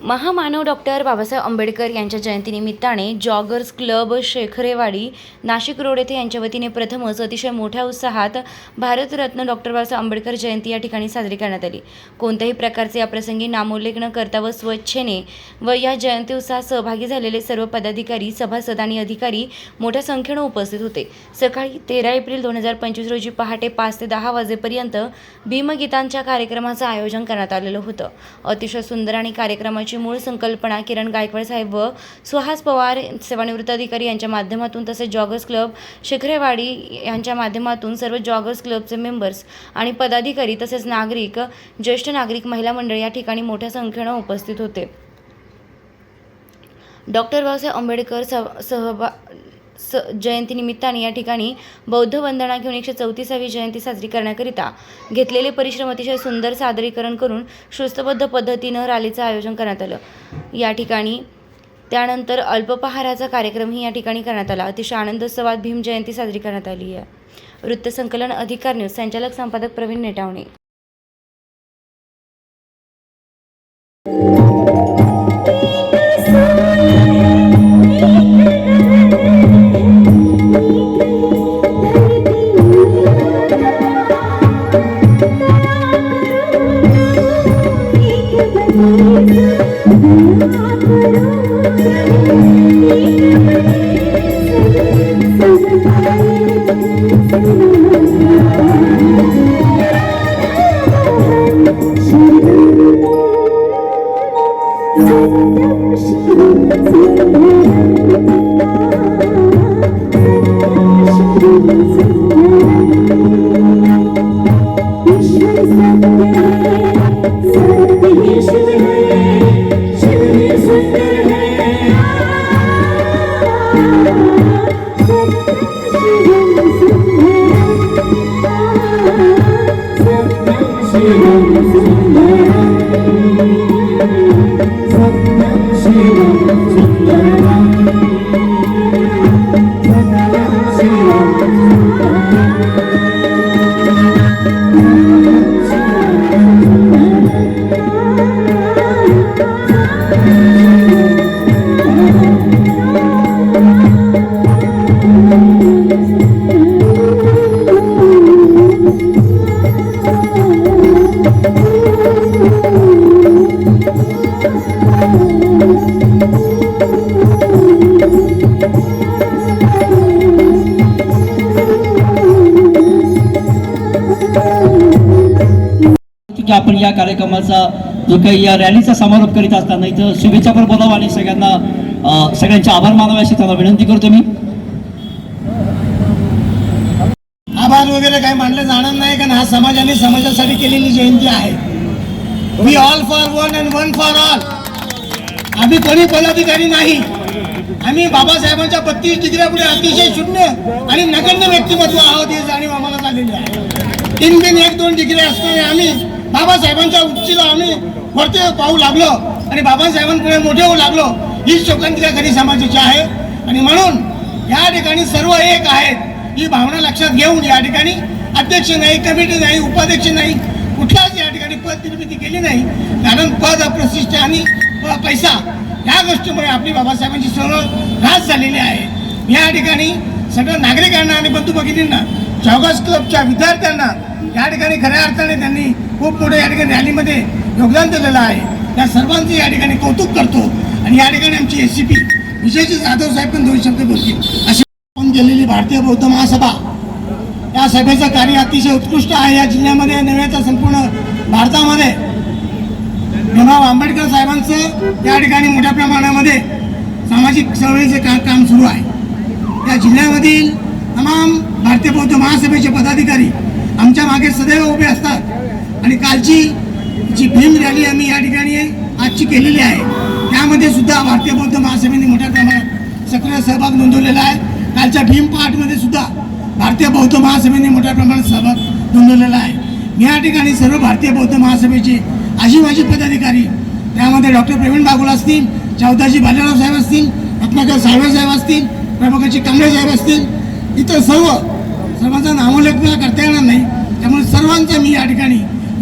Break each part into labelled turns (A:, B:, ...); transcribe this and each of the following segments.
A: महामानव डॉक्टर बाबासाहेब आंबेडकर यांच्या जयंतीनिमित्ताने joggers club Shekharewadi Nashik road येथे यांच्या वतीने प्रथमच अतिशय मोठ्या उत्साहात भारतरत्न डॉक्टर बाबासाहेब आंबेडकर जयंती या ठिकाणी साजरी करण्यात आली. कोणत्याही प्रकारचे या प्रसंगी नामोल्लेख न करता व स्वच्छेने व या जयंती उत्साहात सहभागी झालेले सर्व पदाधिकारी सभासद आणि अधिकारी मोठ्या संख्येनं उपस्थित होते. सकाळी तेरा एप्रिल दोन हजार पंचवीस रोजी पहाटे पाच ते दहा वाजेपर्यंत भीमगीतांच्या कार्यक्रमाचं आयोजन करण्यात आलेलं होतं. अतिशय सुंदर आणि कार्यक्रमाची मूळ संकल्पना किरण गायकवाड साहेब व सुहास पवार सेवानिवृत्त अधिकारी यांच्या माध्यमातून तसेच जॉगर्स क्लब शिखरेवाडी यांच्या माध्यमातून सर्व जॉगर्स क्लबचे मेंबर्स आणि पदाधिकारी तसेच नागरिक ज्येष्ठ नागरिक महिला मंडळ या ठिकाणी मोठ्या संख्येनं उपस्थित होते. डॉक्टर बाबासाहेब आंबेडकर सह सहभा स जयंतीनिमित्ताने या ठिकाणी बौद्ध वंदना घेऊन एकशे चौतीसावी जयंती साजरी करण्याकरिता घेतलेले परिश्रम अतिशय सुंदर सादरीकरण करून शिस्तबद्ध पद्धतीनं रॅलीचं आयोजन करण्यात आलं. या ठिकाणी त्यानंतर अल्पपहाराचा कार्यक्रमही या ठिकाणी करण्यात आला. अतिशय आनंदोत्सवात भीम जयंती साजरी करण्यात आली आहे. वृत्तसंकलन अधिकार न्यूज संचालक संपादक प्रवीण नेटावणे. 最美的不是你的侧脸最不是你的
B: की आपण या कार्यक्रमाचा जो काही या रॅलीचा समारोप करीत असताना इथं शुभेच्छा पण बोलावं आणि सगळ्यांना सगळ्यांचे आभार मानावे अशी त्यांना विनंती करतो मी.
C: आभार वगैरे काही मानलं जाणार नाही कारण हा समाजाने समाजासाठी केलेली जयंती आहे. We all for one and one for all आम्ही कोणी पदाधिकारी नाही. आम्ही बाबासाहेबांच्या बत्तीस डिग्र्यापुढे अतिशय शून्य आणि नगण्य व्यक्तिमत्व आहोत ही जाणीव आम्हाला झालेली आहे. तीन बिन एक दोन डिग्री असणारे आम्ही बाबासाहेबांच्या उंचीला आम्ही वरती पाहू लागलो आणि बाबासाहेबांकडे मोठे होऊ लागलो. ही शोकांतिका खरी समाजाची आहे. आणि म्हणून या ठिकाणी सर्व एक आहेत. ही भावना लक्षात घेऊन या ठिकाणी अध्यक्ष नाही कमिटी नाही उपाध्यक्ष नाही कुठलाच या ठिकाणी पद निर्मिती केली नाही. कारण पद अप्रतिष्ठ आणि पैसा या गोष्टीमुळे आपली बाबासाहेबांची सर्व घास झालेली आहे. या ठिकाणी सगळ्या नागरिकांना आणि बंधू भगिनींना चौगास क्लबच्या विद्यार्थ्यांना या ठिकाणी खऱ्या अर्थाने त्यांनी खूप मोठं या ठिकाणी रॅलीमध्ये योगदान दिलेलं आहे. त्या सर्वांचं या ठिकाणी कौतुक करतो आणि या ठिकाणी आमची एस सी पी विशेष जाधव साहेब पण दोन शब्द बोलतील. अशी आपण केलेली भारतीय बौद्ध महासभा. या सभेचं कार्य अतिशय उत्कृष्ट आहे. या जिल्ह्यामध्ये नव्हे संपूर्ण भारतामध्ये भीमराव आंबेडकर साहेबांचं या ठिकाणी मोठ्या प्रमाणामध्ये सामाजिक चळवळीचे का काम सुरू आहे. या जिल्ह्यामधील तमाम भारतीय बौद्ध महासभेचे पदाधिकारी आमच्या मागे सदैव उभे असतात. आणि कालची जी भीम रॅली आम्ही या ठिकाणी आजची केलेली आहे त्यामध्ये सुद्धा भारतीय बौद्ध महासभेने मोठ्या प्रमाणात सक्रिय सहभाग नोंदवलेला आहे. कालच्या भीम पाठमध्ये सुद्धा भारतीय बौद्ध महासभेने मोठ्या प्रमाणात सहभाग नोंदवलेला आहे. या ठिकाणी सर्व भारतीय बौद्ध महासभेचे आजी माजी पदाधिकारी त्यामध्ये डॉक्टर प्रवीण बागुल असतील चौदाजी भालेराव साहेब असतील रत्नाकर साहेब साहेब असतील प्रमुखाची कांबळे साहेब असतील इतर सर्व सर्वांचं नामोल्लेख मला करता येणार नाही. त्यामुळे सर्वांचा मी या ठिकाणी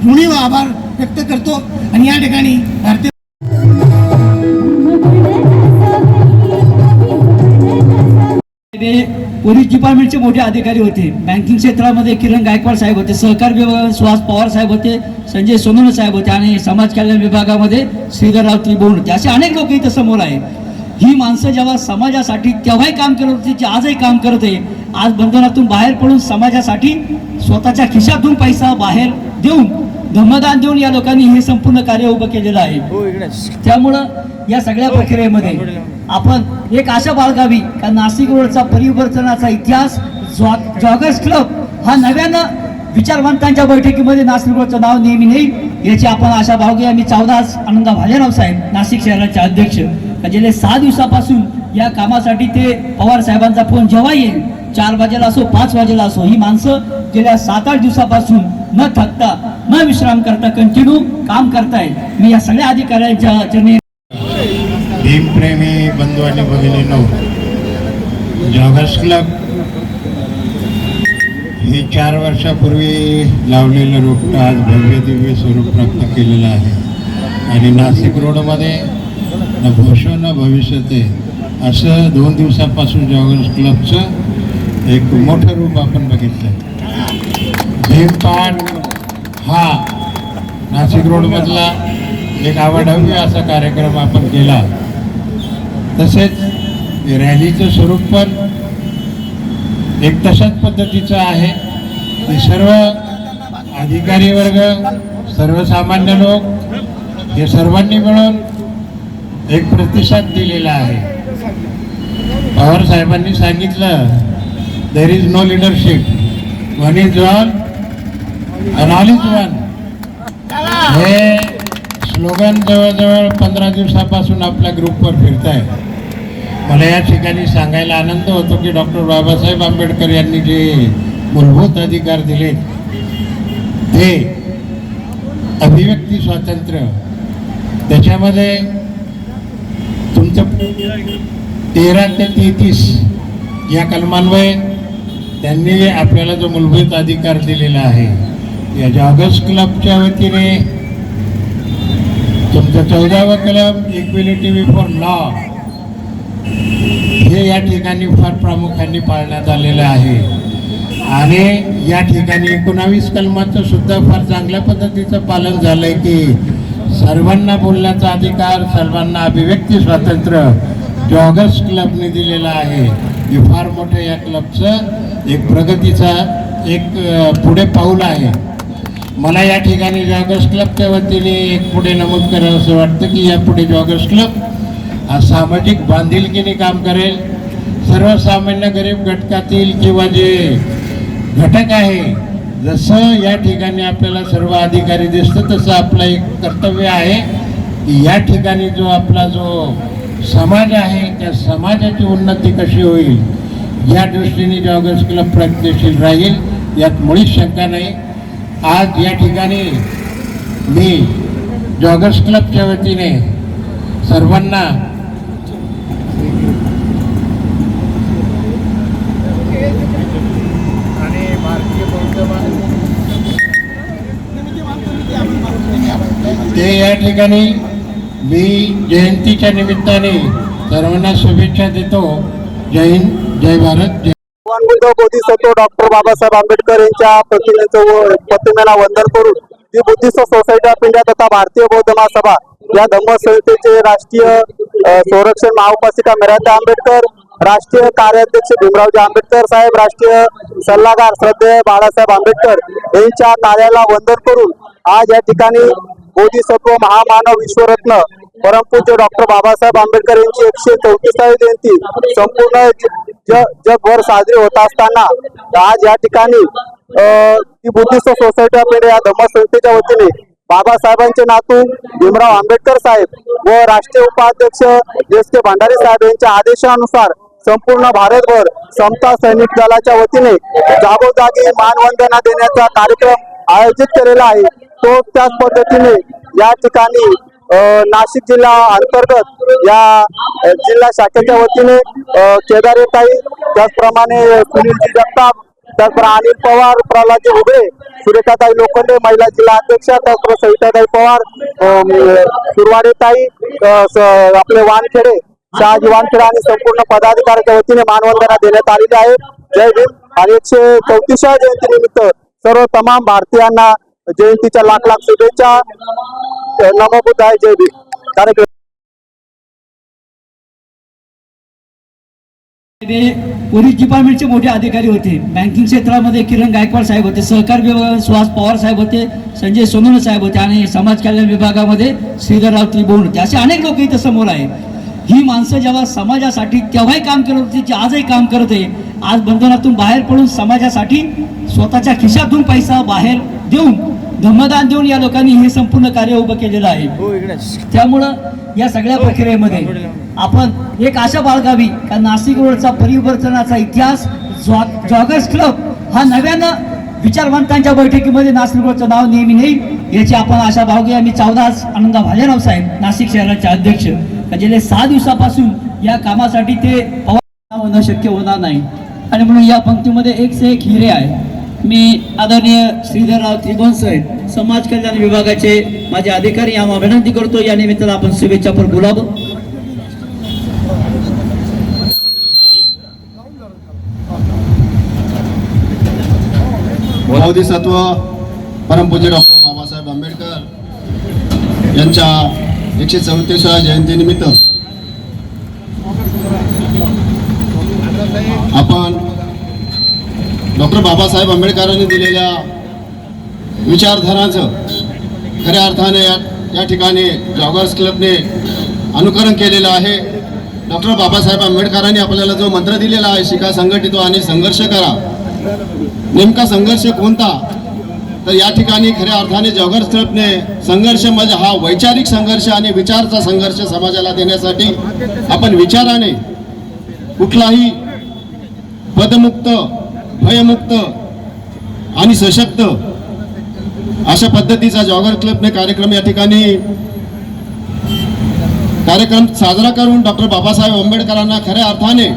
C: ऋणी व आभार व्यक्त करतो आणि या ठिकाणी भारतीय
B: पोलीस डिपार्टमेंटचे मोठे अधिकारी होते. बँकिंग क्षेत्रामध्ये किरण गायकवाड साहेब होते सहकार विभाग सुहास पवार साहेब होते संजय सोमन साहेब होते आणि समाज कल्याण विभागामध्ये श्रीधरराव त्रिभुवन होते. असे अनेक लोक इथं समोर आहे. ही माणसं जेव्हा समाजासाठी तेव्हाही काम करत होती जे आजही काम करत आहे आज बंधनातून बाहेर पडून समाजासाठी स्वतःच्या खिशातून पैसा बाहेर देऊन धम्मदान देऊन या लोकांनी हे संपूर्ण कार्य उभं केलेलं आहे. त्यामुळं या सगळ्या प्रक्रियेमध्ये आपण एक आशा बाळगावी का नाशिक रोडचा परिवर्तनाचा इतिहास जॉगर्स क्लब हा नव्यानं विचारवंतांच्या बैठकीमध्ये नाशिक रोडचं नाव नेहमी नेईल याची आपण आशा बाळगूया. मी चौदास आनंदा भालेराव साहेब नाशिक शहराचे अध्यक्ष. गेले सहा दिवसापासून या कामासाठी ते पवार साहेबांचा फोन जेव्हा येईल चार वाजेला असो पाच वाजेला असो ही माणसं गेल्या सात आठ दिवसापासून न थकता न विश्राम करता कंटिन्यू काम करताय मी या सगळ्या अधिकाऱ्यांच्या चरणी
D: भीमप्रेमी बंधू आणि भगिनीनो जॉगर्स क्लब हे चार वर्षापूर्वी लावलेलं रोपटं आज भव्य दिव्य स्वरूप प्राप्त केलेलं आहे. आणि नाशिक रोडमध्ये न भूषण न भविष्यते असं दोन दिवसापासून जॉगर्स क्लबचं एक मोठं रूप आपण बघितलं भीमपाट हा नाशिक रोडमधला एक आवडव्य असा कार्यक्रम आपण केला. तसेच रॅलीचं स्वरूप पण एक तशाच पद्धतीचं आहे. की सर्व अधिकारी वर्ग सर्वसामान्य लोक हे सर्वांनी मिळून एक प्रतिसाद दिलेला आहे. पवार साहेबांनी सांगितलं there is no leadership one is one and is one हे स्लोगन जवळजवळ पंधरा दिवसापासून आपल्या ग्रुपवर फिरत आहे मला या ठिकाणी सांगायला आनंद होतो की डॉक्टर बाबासाहेब आंबेडकर यांनी जे मूलभूत अधिकार दिले ते अभिव्यक्ती स्वातंत्र्य. त्याच्यामध्ये तुमचं तेरा ते तेहतीस या कलमान्वये त्यांनी आपल्याला जो मूलभूत अधिकार दिलेला आहे या जॉगर्स क्लबच्या वतीने तुमचं चौदावा कलम इक्विलिटी बिफोर लॉ हे या ठिकाणी फार प्रामुख्याने पाळण्यात आलेलं आहे. आणि या ठिकाणी एकोणावीस कलमाचं सुद्धा फार चांगल्या पद्धतीचं पालन झालंय की सर्वांना बोलण्याचा अधिकार सर्वांना अभिव्यक्ती स्वातंत्र्य जॉगर्स क्लबने दिलेला आहे हे फार मोठं या क्लबचं एक प्रगतीचा एक पुढे पाऊल आहे. मला या ठिकाणी जॉगर्स क्लबच्या वतीने एक पुढे नमूद करावं असं वाटतं की यापुढे जॉगर्स क्लब हा सामाजिक बांधिलकीने काम करेल. सर्वसामान्य गरीब घटकातील किंवा जे घटक आहे जसं या ठिकाणी आपल्याला सर्व अधिकारी दिसतं तसं आपलं एक कर्तव्य आहे की या ठिकाणी जो आपला जो समाज आहे त्या समाजाची उन्नती कशी होईल या दृष्टीने जॉगर्स क्लब प्रयत्नशील राहील यात मुळीच शंका नाही. आज या ठिकाणी मी जॉगर्स क्लबच्या वतीने सर्वांना ते या ठिकाणी मी जयंतीच्या निमित्ताने सर्वांना शुभेच्छा देतो. जय हिंद जय भारत जय
E: भगवान बुद्ध डॉक्टर बाबासाहेब आंबेडकर यांच्या प्रतिमेचं व- प्रतिमेला वंदन करून the Buddhist society of India तथा भारतीय बौद्ध महासभा या धम्म राष्ट्रीय संरक्षण महाउपासिका मेरांदा आंबेडकर राष्ट्रीय कार्याध्यक्ष भीमरावजी आंबेडकर साहेब राष्ट्रीय सल्लागार श्रद्धेय बाळासाहेब आंबेडकर यांच्या कार्याला वंदन करून आज या ठिकाणी बोधिसत्व महामानव विश्वरत्न. परमपूज्य डॉक्टर बाबासाहेब आंबेडकर यांची एकशे चौतीसावी जयंती संपूर्ण जगभर साजरी होत असताना आज या ठिकाणी बुद्धिस्त ती बुद्धिस्ट सोसायटी ऑफ इंडिया धम्मसंस्थेच्या वतीने बाबासाहेबांचे नातू भीमराव आंबेडकर साहेब व राष्ट्रीय उपाध्यक्ष एस के भंडारी साहेब यांच्या आदेशानुसार संपूर्ण भारतभर समता सैनिक दलाच्या वतीने जागोजागी मानवंदना देण्याचा कार्यक्रम आयोजित केलेला आहे. तो त्याच पद्धतीने या ठिकाणी नाशिक जिल्हा अंतर्गत या जिल्हा शाखेच्या वतीने केदारेताई त्याचप्रमाणे सुनीलजी जगताप त्याचप्रमाणे अनिल पवार प्रल्हादजी उभे सुरेखाताई लोखंडे महिला जिल्हा अध्यक्ष त्याचप्रमाणे सविताताई पवार सुरवाडेताई स- आपले वानखेडे शहाजी वानखेडे आणि संपूर्ण पदाधिकाऱ्याच्या वतीने मानवंदना देण्यात आलेली आहे. जय भीम आणि एकशे चौतीसव्या जयंती निमित्त सर्व तमाम भारतीयांना जयंतीच्या लाख लाख शुभेच्छा. नमोबुद्ध आहे जय भीम. कार्यक्रम
B: पोलीस डिपार्टमेंटचे मोठे अधिकारी होते. बँकिंग क्षेत्रामध्ये किरण गायकवाड साहेब होते सहकार विभाग सुहास पवार साहेब होते संजय सोनवणे साहेब होते आणि समाज कल्याण विभागामध्ये श्रीधरराव त्रिभुवन होते. असे अनेक लोक इथं समोर आहे ही माणसं जेव्हा समाजासाठी तेव्हाही काम करत होती जे आजही काम करत आहे आज बंधनातून बाहेर पडून समाजासाठी स्वतःच्या खिशातून पैसा बाहेर देऊन धम्मदान देऊन या लोकांनी हे संपूर्ण कार्य उभं केलेलं आहे. त्यामुळं या सगळ्या प्रक्रियेमध्ये आपण एक आशा बाळगावी का नाशिक रोडचा परिवर्तनाचा इतिहास जॉगर्स क्लब हा नव्यानं विचारवंतांच्या बैठकीमध्ये नाशिक रोडचं नाव नेहमी नाही याची आपण आशा बाळगू आणि चौदास आनंदा भालेराव साहेब नाशिक शहराचे अध्यक्ष. गेले सहा दिवसापासून या कामासाठी ते पवार होणं शक्य होणार नाही. आणि म्हणून या पंक्तीमध्ये एक से एक हिरे आहे. मी आदरणीय श्रीधरराव त्रिभुवन साहेब समाज कल्याण विभागाचे माझे अधिकारी यांना विनंती करतो. या निमित्तानं आपण शुभेच्छा पर बोलावं.
F: सत्व परमपूज्य डॉक्टर बाबासाहेब आंबेडकर यांच्या एकशे चौतीसव्या जयंतीनिमित्त आपण डॉक्टर बाबासाहेब आंबेडकरांनी दिलेल्या विचारधारांचं खऱ्या अर्थाने या या ठिकाणी जॉगर्स क्लबने अनुकरण केलेलं आहे. डॉक्टर बाबासाहेब आंबेडकरांनी आपल्याला जो मंत्र दिलेला आहे शिका संघटित आणि संघर्ष करा. नेमका संघर्ष कोणता? तर या ठिकाणी खऱ्या अर्थाने जॉगर्स क्लबने संघर्ष म्हणजे हा वैचारिक संघर्ष आणि विचारचा संघर्ष समाजाला देण्यासाठी आपण विचाराने कुठलाही पदमुक्त भयमुक्त आणि सशक्त अशा पद्धतीचा जॉगर क्लबने कार्यक्रम या ठिकाणी कार्यक्रम साजरा करून डॉक्टर बाबासाहेब आंबेडकरांना खऱ्या अर्थाने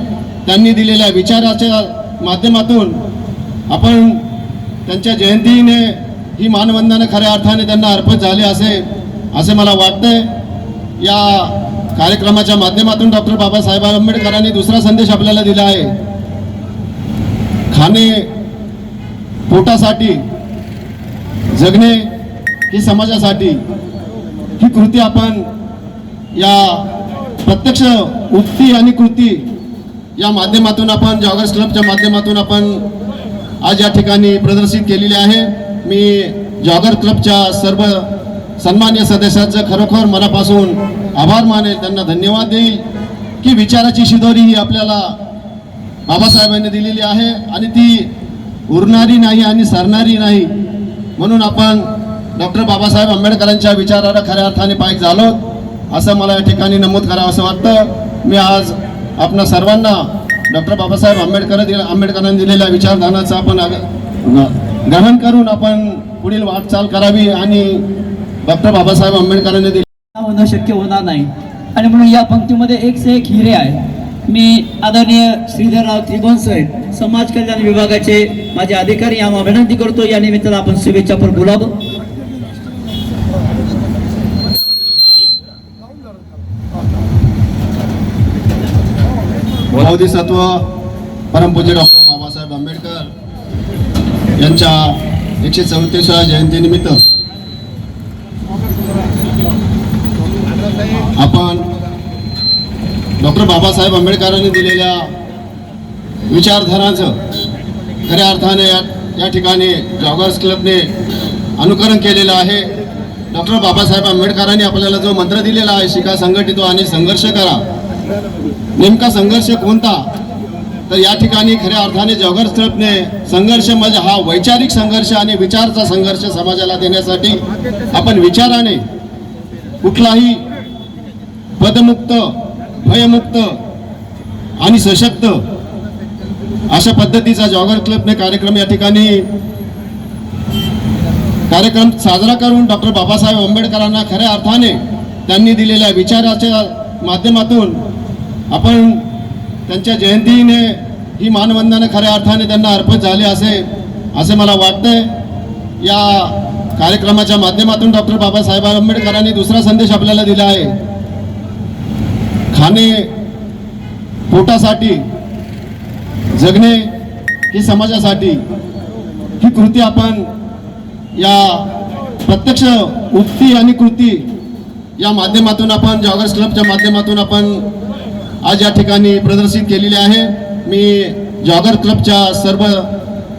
F: त्यांनी दिलेल्या विचाराच्या माध्यमातून आपण त्यांच्या जयंतीने ही मानवंदना खऱ्या अर्थाने त्यांना अर्पित झाली असे असे मला वाटतंय. या कार्यक्रमाच्या माध्यमातून डॉक्टर बाबासाहेब आंबेडकरांनी दुसरा संदेश आपल्याला दिला आहे. खाणे पोटासाठी जगणे ही समाजासाठी ही कृती आपण या प्रत्यक्ष उक्ती आणि कृती या माध्यमातून आपण जॉगर्स क्लबच्या माध्यमातून आपण आज या ठिकाणी प्रदर्शित केलेली आहे. मी जॉगर क्लबच्या सर्व सन्मान्य सदस्यांचं खरोखर मनापासून आभार मानेल त्यांना धन्यवाद देईल. की विचाराची शिदोरी ही आपल्याला बाबासाहेबांनी दिलेली आहे आणि ती उरणारी नाही आणि सरणारी नाही म्हणून आपण डॉक्टर बाबासाहेब आंबेडकरांच्या विचाराला खऱ्या अर्थाने पायक झालो. असं मला या ठिकाणी नमूद करावं असं वाटतं. मी आज आपणा सर्वांना डॉक्टर बाबासाहेब आंबेडकर दिल- आंबेडकरांनी दिलेल्या विचारधानाचं आपण ग- ग्रहण करून आपण पुढील वाटचाल करावी आणि डॉक्टर बाबासाहेब आंबेडकरांनी दिले
B: होणं शक्य होणार नाही. आणि म्हणून या पंक्तीमध्ये एक से एक हिरे आहे मी आदरणीय श्रीधरराव त्रिभुवन साहेब समाज कल्याण विभागाचे माझे अधिकारी यांना विनंती करतो. या निमित्तानं आपण शुभेच्छा पण बोलावं.
F: सत्व परमपूज्य डॉक्टर बाबासाहेब आंबेडकर यांच्या एकशे चौतीसव्या जयंतीनिमित्त आपण डॉक्टर बाबासाहेब आंबेडकरांनी दिलेल्या विचारधारांचं खऱ्या अर्थाने या या ठिकाणी जॉगर्स क्लबने अनुकरण केलेलं आहे. डॉक्टर बाबासाहेब आंबेडकरांनी आपल्याला जो मंत्र दिलेला आहे शिका संघटित आणि संघर्ष करा. नेमका संघर्ष कोणता? तर या ठिकाणी खऱ्या अर्थाने जॉगर्स क्लबने संघर्ष म्हणजे हा वैचारिक संघर्ष आणि विचारचा संघर्ष समाजाला देण्यासाठी आपण विचाराने कुठलाही पदमुक्त भयमुक्त आणि सशक्त अशा पद्धतीचा जॉगर क्लबने कार्यक्रम या ठिकाणी कार्यक्रम साजरा करून डॉक्टर बाबासाहेब आंबेडकरांना खऱ्या अर्थाने त्यांनी दिलेल्या विचाराच्या माध्यमातून आपण त्यांच्या जयंतीने ही मानवंदना खऱ्या अर्थाने त्यांना अर्पित झाली असे असे मला वाटतंय. या कार्यक्रमाच्या माध्यमातून डॉक्टर बाबासाहेब आंबेडकरांनी दुसरा संदेश आपल्याला दिला आहे. खाणे पोटासाठी जगणे ही समाजासाठी ही कृती आपण या प्रत्यक्ष उक्ती आणि कृती या माध्यमातून आपण जॉगर्स क्लबच्या माध्यमातून आपण आज या ठिकाणी प्रदर्शित केलेली आहे. मी जॉगर क्लबच्या सर्व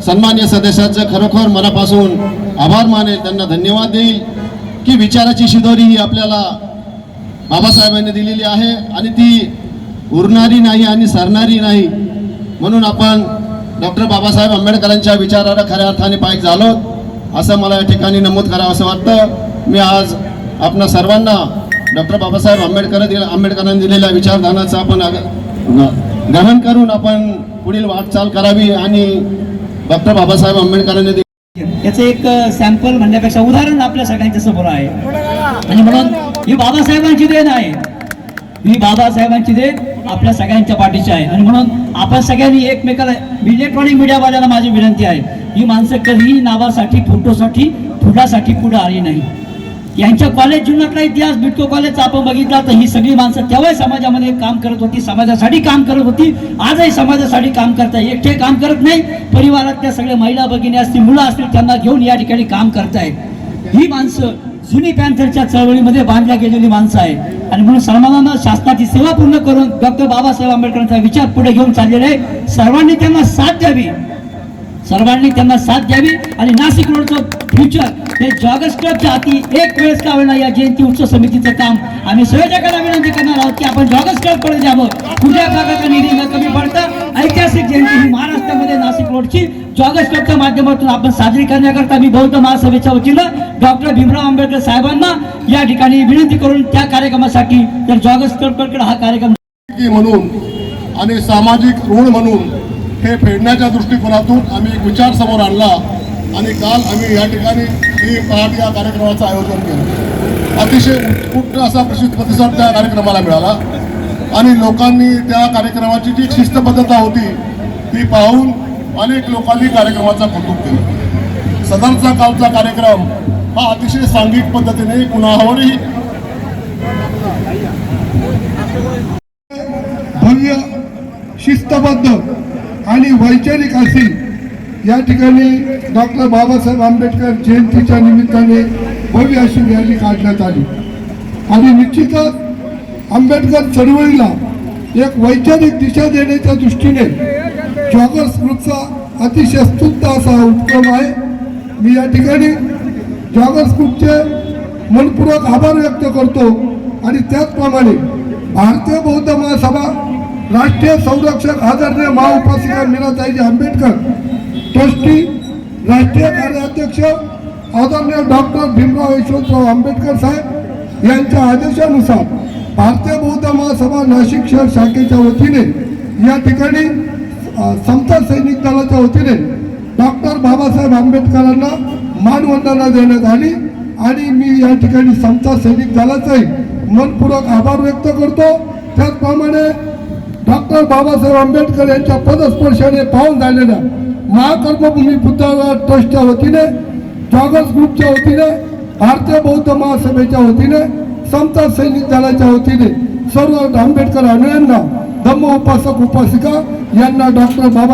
F: सन्मान्य सदस्यांचं खरोखर मनापासून आभार मानेल त्यांना धन्यवाद देईल. की विचाराची शिदोरी ही आपल्याला बाबासाहेबांनी दिलेली आहे आणि ती उरणारी नाही आणि सरणारी नाही म्हणून आपण डॉक्टर बाबासाहेब आंबेडकरांच्या विचाराला खऱ्या अर्थाने पायक झालो. असं मला या ठिकाणी नमूद करावं असं वाटतं. मी आज आपणा सर्वांना डॉक्टर बाबासाहेब आंबेडकर दिल आंबेडकरांनी दिलेल्या विचारधानाचं आपण ग्रहण करून आपण पुढील वाटचाल करावी आणि डॉक्टर बाबासाहेब आंबेडकरांनी दिलेल्या
B: याचं एक सॅम्पल म्हणण्यापेक्षा उदाहरण आपल्या सगळ्यांच्या समोर आहे. आणि म्हणून ही बाबासाहेबांची देण आहे. ही बाबासाहेबांची देण आपल्या सगळ्यांच्या पाठीची आहे. आणि म्हणून आपण सगळ्यांनी एकमेकाला इलेक्ट्रॉनिक मीडियावाल्यांना माझी विनंती आहे. ही माणसं कधीही नावासाठी फोटोसाठी फुटासाठी पुढे आली नाही. यांच्या कॉलेज जीवनातला इतिहास बिटको कॉलेजचा आपण बघितला तर ही सगळी माणसं तेव्हाही समाजामध्ये काम करत होती समाजासाठी काम करत होती. आजही समाजासाठी काम करताय. एकटे काम करत नाही. परिवारातल्या सगळ्या महिला भगिनी असतील मुलं असतील त्यांना घेऊन या ठिकाणी काम करताय ही माणसं जुनी पॅन्थरच्या चळवळीमध्ये बांधल्या गेलेली माणसं आहे आणि म्हणून सर्वांना शासनाची सेवा पूर्ण करून डॉक्टर बाबासाहेब आंबेडकरांचा विचार पुढे घेऊन चाललेला आहे. सर्वांनी त्यांना साथ द्यावी. सर्वांनी त्यांना साथ द्यावी. आणि नाशिक रोडचं फ्युचर हे जॉगस क्लबच्या हाती एक वेळेस का होणार या जयंती उत्सव समितीचं काम. आम्ही संयोजकांना विनंती करणार आहोत की आपण जॉगस क्लबकडे द्यावं कुठल्या भागाचा निधी न कमी पडता ऐतिहासिक जयंती ही महाराष्ट्रामध्ये नाशिक रोडची जॉगर्स माध्यमातून. आपण साजरी करण्याकरता मी बौद्ध महासभेच्या वतीनं डॉक्टर भीमराव आंबेडकर साहेबांना या ठिकाणी विनंती करून त्या कार्यक्रमासाठी तर जॉगर्स क्लबकडे हा कार्यक्रम
G: म्हणून आणि सामाजिक ऋण म्हणून हे फेडण्याच्या दृष्टिकोनातून आम्ही एक विचार समोर आणला आणि काल आम्ही या ठिकाणी ही पहाट या कार्यक्रमाचं आयोजन केलं. अतिशय उत्कृष्ट असा प्रसिद्ध प्रतिसाद त्या कार्यक्रमाला मिळाला. आणि लोकांनी त्या कार्यक्रमाची जी शिस्तबद्धता होती ती पाहून अनेक लोकांनी कार्यक्रमाचा कौतुक केलं. सदरचा कालचा कार्यक्रम हा अतिशय सांघिक पद्धतीने कुणावरही
H: भव्य शिस्तबद्ध आणि वैचारिक अशी या ठिकाणी डॉक्टर बाबासाहेब आंबेडकर जयंतीच्या निमित्ताने भव्य अशी रॅली काढण्यात आली. आणि निश्चितच आंबेडकर चळवळीला एक वैचारिक दिशा देण्याच्या दृष्टीने जॉगर्स ग्रुपचा अतिशय स्तुत्त असा उपक्रम आहे. मी या ठिकाणी जॉगर्स ग्रुपचे मनपूर्वक आभार व्यक्त करतो आणि त्याचप्रमाणे भारतीय बौद्ध महासभा राष्ट्रीय संरक्षक आदरणीय महाउपासिका मीराताईजी आंबेडकर ट्रस्टी राष्ट्रीय कार्याध्यक्ष आदरणीय डॉक्टर भीमराव यशवंतराव आंबेडकर साहेब यांच्या आदेशानुसार भारतीय बौद्ध महासभा नाशिक शहर शाखेच्या वतीने या ठिकाणी समता सैनिक दलाच्या वतीने डॉक्टर बाबासाहेब आंबेडकरांना मानवंदना देण्यात आली. आणि मी या ठिकाणी समता सैनिक दलाचाही मनपूर्वक आभार व्यक्त करतो. त्याचप्रमाणे डॉक्टर बाबासाहेब आंबेडकर यांच्या पदस्पर्शाने पाहून झालेल्या महाकर्मभूमी बुद्धावा ट्रस्टच्या वतीने जॉगर्स ग्रुपच्या वतीने भारतीय बौद्ध महासभेच्या वतीने समता सैनिक दलाच्या वतीने सर्व आंबेडकर अनुयांना धम्म उपासक उपासिका यांना डॉक्टर बाबा